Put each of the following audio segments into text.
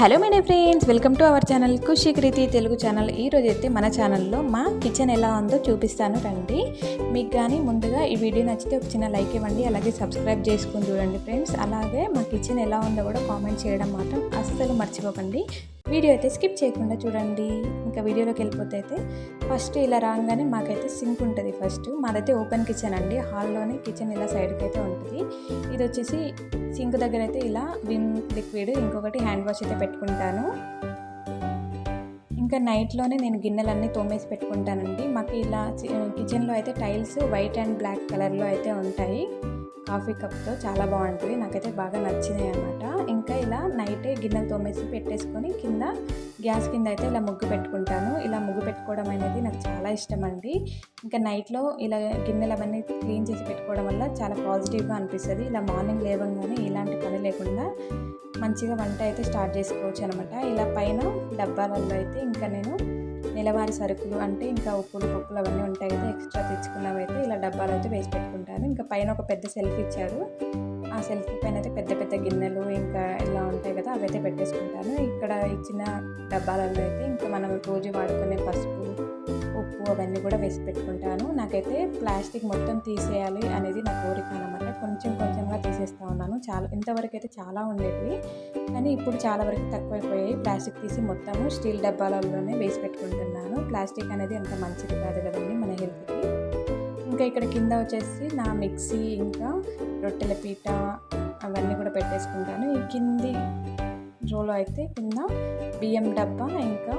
Hello my friends welcome to our channel Khushi Kriti Telugu channel. ఈ రోజు అయితే మన ఛానల్లో మా కిచెన్ ఎలా ఉందో చూపిస్తాను రండి. మీకు కానీ ముందుగా ఈ వీడియో నచ్చితే ఒక చిన్న లైక్ ఇవ్వండి అలాగే సబ్స్క్రైబ్ చేసుకుని చూడండి ఫ్రెండ్స్. అలాగే మా కిచెన్ ఎలా ఉందో కూడా కామెంట్ చేయడం మాత్రం అస్సలు మర్చిపోకండి. వీడియో అయితే స్కిప్ చేయకుండా చూడండి. ఇంకా వీడియోలోకి వెళ్ళిపోతే అయితే ఫస్ట్ ఇలా రాగానే మాకైతే సింక్ ఉంటుంది ఫస్ట్. మాదైతే ఓపెన్ కిచెన్ అండి. హాల్లోనే కిచెన్ ఇలా సైడ్కి అయితే ఉంటుంది. ఇది వచ్చేసి సింక్ దగ్గర అయితే ఇలా విమ్ లిక్విడ్ ఇంకొకటి హ్యాండ్ వాష్ అయితే పెట్టుకుంటాను. ఇంకా నైట్లోనే నేను గిన్నెలన్నీ తోమేసి పెట్టుకుంటానండి. మాకు ఇలా కిచెన్లో అయితే టైల్స్ వైట్ అండ్ బ్లాక్ కలర్లో అయితే ఉంటాయి. కాఫీ కప్తో చాలా బాగుంటుంది. నాకైతే బాగా నచ్చినాయి అనమాట ఇంకా ఇలా నైటే గిన్నెలు తోమేసి పెట్టేసుకొని కింద గ్యాస్ కింద అయితే ఇలా ముగ్గు పెట్టుకుంటాను. ఇలా ముగ్గు పెట్టుకోవడం అనేది నాకు చాలా ఇష్టం అండి. ఇంకా నైట్లో ఇలా గిన్నెలు అవన్నీ క్లీన్ చేసి పెట్టుకోవడం వల్ల చాలా పాజిటివ్గా అనిపిస్తుంది. ఇలా మార్నింగ్ లేవగానే ఇలాంటి పని లేకుండా మంచిగా వంట అయితే స్టార్ట్ చేసుకోవచ్చు అనమాట ఇలా పైన డబ్బాలలో అయితే ఇంకా నేను నెలవారి సరుకులు అంటే ఇంకా ఉప్పులు పప్పులు అవన్నీ ఉంటాయి కదా ఎక్స్ట్రా తెచ్చుకున్నామైతే ఇలా డబ్బాలు అయితే వేసి పెట్టుకుంటాను ఇంకా పైన ఒక పెద్ద సెల్ఫ్ ఇచ్చారు. ఆ సెల్ఫ్ పైన అయితే పెద్ద పెద్ద గిన్నెలు ఇంకా ఇలా ఉంటాయి కదా అవైతే పెట్టేసుకుంటాను. ఇక్కడ ఇచ్చిన డబ్బాలలో అయితే ఇంకా మనం రోజు వాడుకునే పసుపు ఉప్పు అవన్నీ కూడా వేసి పెట్టుకుంటాను. నాకైతే ప్లాస్టిక్ మొత్తం తీసేయాలి అనేది నా కోరిక అనమాట కొంచెం కొంచెంగా తీసేస్తూ ఉన్నాను. చాలా ఇంతవరకు అయితే చాలా ఉండేవి కానీ ఇప్పుడు చాలా వరకు తక్కువైపోయాయి. ప్లాస్టిక్ తీసి మొత్తము స్టీల్ డబ్బాలలోనే వేసి పెట్టుకుంటున్నాను. ప్లాస్టిక్ అనేది అంత మంచిది కాదు కదండి మన హెల్త్కి. ఇంకా ఇక్కడ కింద వచ్చేసి నా మిక్సీ ఇంకా రొట్టెల పీట అవన్నీ కూడా పెట్టేసుకుంటాను. ఈ కింది రోలో అయితే కింద బియ్యం డబ్బా ఇంకా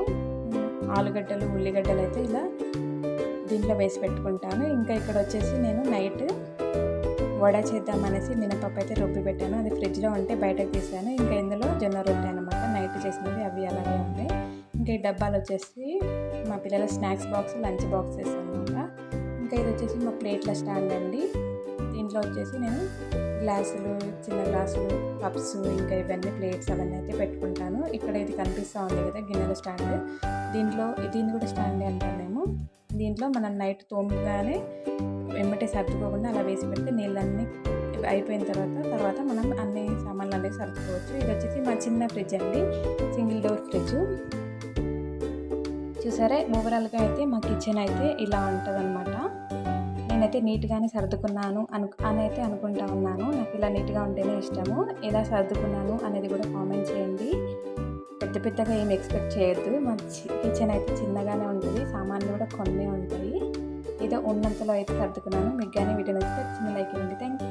ఆలుగడ్డలు ఉల్లిగడ్డలు అయితే ఇలా దీంట్లో వేసి పెట్టుకుంటాను. ఇంకా ఇక్కడ వచ్చేసి నేను నైట్ వడ చేద్దామనేసి మినపప్పు అయితే రొప్పి పెట్టాను. అది ఫ్రిడ్జ్లో ఉంటే బయటకు తీసాను. ఇంకా ఇందులో జొన్న రొట్టె అనమాట నైట్ చేసినవి అవి అలాగే ఉంటాయి. ఇంకా ఈ డబ్బాలు వచ్చేసి మా పిల్లల స్నాక్స్ బాక్స్ లంచ్ బాక్సెస్ అనమాట ఇంకా ఇది వచ్చేసి మా ప్లేట్ల స్టాండ్ అండి. దీంట్లో వచ్చేసి నేను గ్లాసులు చిన్న గ్లాసులు కప్స్ ఇంకా ఇవన్నీ ప్లేట్స్ అవన్నీ అయితే పెట్టుకుంటాను. ఇక్కడ ఇది కనిపిస్తూ ఉంది కదా గిన్నెల స్టాండ్. దీంట్లో దీన్ని కూడా స్టాండ్ అంటాం మేము. దీంట్లో మనం నైట్ తోమగానే వెంబటే సర్దుకోకుండా అలా వేసి పెడితే నీళ్ళన్నీ అయిపోయిన తర్వాత తర్వాత మనం అన్ని సామాన్లు అన్నీ సర్దుకోవచ్చు. ఇది వచ్చేసి మా చిన్న ఫ్రిడ్జ్ అండి. Single door fridge. చూసారా? ఓవరాల్గా అయితే మా కిచెన్ అయితే ఇలా ఉంటుందన్నమాట. నేనైతే నీట్గానే సర్దుకున్నాను అను అని అయితే అనుకుంటా ఉన్నాను. నాకు ఇలా నీట్గా ఉంటేనే ఇష్టము. ఎలా సర్దుకున్నాను అనేది కూడా కామెంట్ చేయండి. పెద్ద పెద్దగా ఏం ఎక్స్పెక్ట్ చేయొద్దు. మా కిచెన్ అయితే చిన్నగానే ఉంటుంది. సామాన్లు కూడా కొన్ని ఉంటాయి. ఏదో ఉన్నంతలో అయితే సర్దుకున్నాను. మీకు కానీ వీడియో నచ్చితే చిన్న లైక్ ఇవ్వండి. Thank you